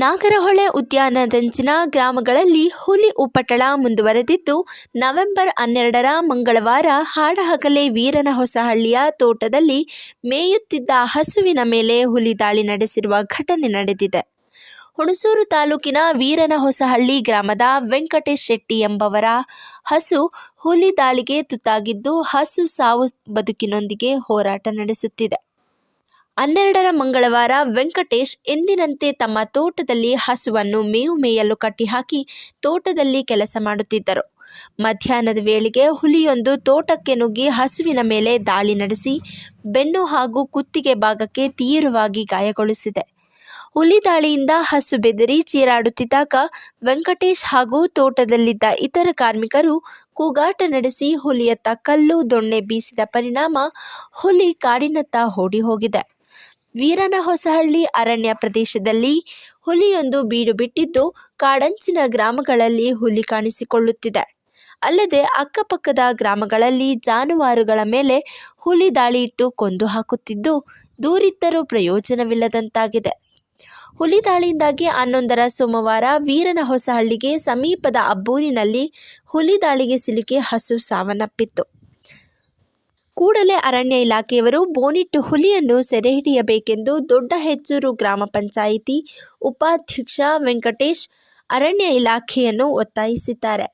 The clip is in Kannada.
ನಾಗರಹೊಳೆ ಉದ್ಯಾನದಂಚಿನ ಗ್ರಾಮಗಳಲ್ಲಿ ಹುಲಿ ಉಪಟಳ ಮುಂದುವರೆದಿದ್ದು, ನವೆಂಬರ್ ಹನ್ನೆರಡರ ಮಂಗಳವಾರ ಹಾಡಹಗಲೆ ವೀರನ ಹೊಸಹಳ್ಳಿಯ ತೋಟದಲ್ಲಿ ಮೇಯುತ್ತಿದ್ದ ಹಸುವಿನ ಮೇಲೆ ಹುಲಿ ದಾಳಿ ನಡೆಸಿರುವ ಘಟನೆ ನಡೆದಿದೆ. ಹುಣಸೂರು ತಾಲೂಕಿನ ವೀರನ ಹೊಸಹಳ್ಳಿ ಗ್ರಾಮದ ವೆಂಕಟೇಶ್ ಶೆಟ್ಟಿ ಎಂಬವರ ಹಸು ಹುಲಿ ದಾಳಿಗೆ ತುತ್ತಾಗಿದ್ದು, ಹಸು ಸಾವು ಬದುಕಿನೊಂದಿಗೆ ಹೋರಾಟ ನಡೆಸುತ್ತಿದೆ. ಹನ್ನೆರಡರ ಮಂಗಳವಾರ ವೆಂಕಟೇಶ್ ಎಂದಿನಂತೆ ತಮ್ಮ ತೋಟದಲ್ಲಿ ಹಸುವನ್ನು ಮೇವು ಮೇಯಲು ಕಟ್ಟಿಹಾಕಿ ತೋಟದಲ್ಲಿ ಕೆಲಸ ಮಾಡುತ್ತಿದ್ದರು. ಮಧ್ಯಾಹ್ನದ ವೇಳೆಗೆ ಹುಲಿಯೊಂದು ತೋಟಕ್ಕೆ ನುಗ್ಗಿ ಹಸುವಿನ ಮೇಲೆ ದಾಳಿ ನಡೆಸಿ ಬೆನ್ನು ಹಾಗೂ ಕುತ್ತಿಗೆ ಭಾಗಕ್ಕೆ ತೀವ್ರವಾಗಿ ಗಾಯಗೊಳಿಸಿದೆ. ಹುಲಿ ದಾಳಿಯಿಂದ ಹಸು ಬೆದರಿ ಚೀರಾಡುತ್ತಿದ್ದಾಗ ವೆಂಕಟೇಶ್ ಹಾಗೂ ತೋಟದಲ್ಲಿದ್ದ ಇತರ ಕಾರ್ಮಿಕರು ಕೂಗಾಟ ನಡೆಸಿ ಹುಲಿಯತ್ತ ಕಲ್ಲು, ದೊಣ್ಣೆ ಬೀಸಿದ ಪರಿಣಾಮ ಹುಲಿ ಕಾಡಿನತ್ತ ಓಡಿ ಹೋಗಿದೆ ವೀರನಹೊಸಹಳ್ಳಿ ಅರಣ್ಯ ಪ್ರದೇಶದಲ್ಲಿ ಹುಲಿಯೊಂದು ಬೀಡು ಬಿಟ್ಟಿದ್ದು ಕಾಡಂಚಿನ ಗ್ರಾಮಗಳಲ್ಲಿ ಹುಲಿ ಕಾಣಿಸಿಕೊಳ್ಳುತ್ತಿದೆ. ಅಲ್ಲದೆ ಅಕ್ಕಪಕ್ಕದ ಗ್ರಾಮಗಳಲ್ಲಿ ಜಾನುವಾರುಗಳ ಮೇಲೆ ಹುಲಿ ದಾಳಿ ಇಟ್ಟು ಕೊಂದು ಹಾಕುತ್ತಿದ್ದು ದೂರಿದ್ದರೂ ಪ್ರಯೋಜನವಿಲ್ಲದಂತಾಗಿದೆ. ಹುಲಿ ದಾಳಿಯಿಂದಾಗಿ ಹನ್ನೊಂದರ ಸೋಮವಾರ ವೀರನ ಹೊಸಹಳ್ಳಿಗೆ ಸಮೀಪದ ಅಬ್ಬೂರಿನಲ್ಲಿ ಹುಲಿ ದಾಳಿಗೆ ಸಿಲುಕಿ ಹಸು ಸಾವನ್ನಪ್ಪಿತ್ತು. ಕೂಡಲೇ ಅರಣ್ಯ ಇಲಾಖೆಯವರು ಬೋನಿಟ್ಟು ಹುಲಿಯನ್ನು ಸೆರೆ ಹಿಡಿಯಬೇಕೆಂದು ದೊಡ್ಡ ಹೆಚ್ಚೂರು ಗ್ರಾಮ ಪಂಚಾಯಿತಿ ಉಪಾಧ್ಯಕ್ಷ ವೆಂಕಟೇಶ್ ಅರಣ್ಯ ಇಲಾಖೆಯನ್ನು ಒತ್ತಾಯಿಸಿದ್ದಾರೆ.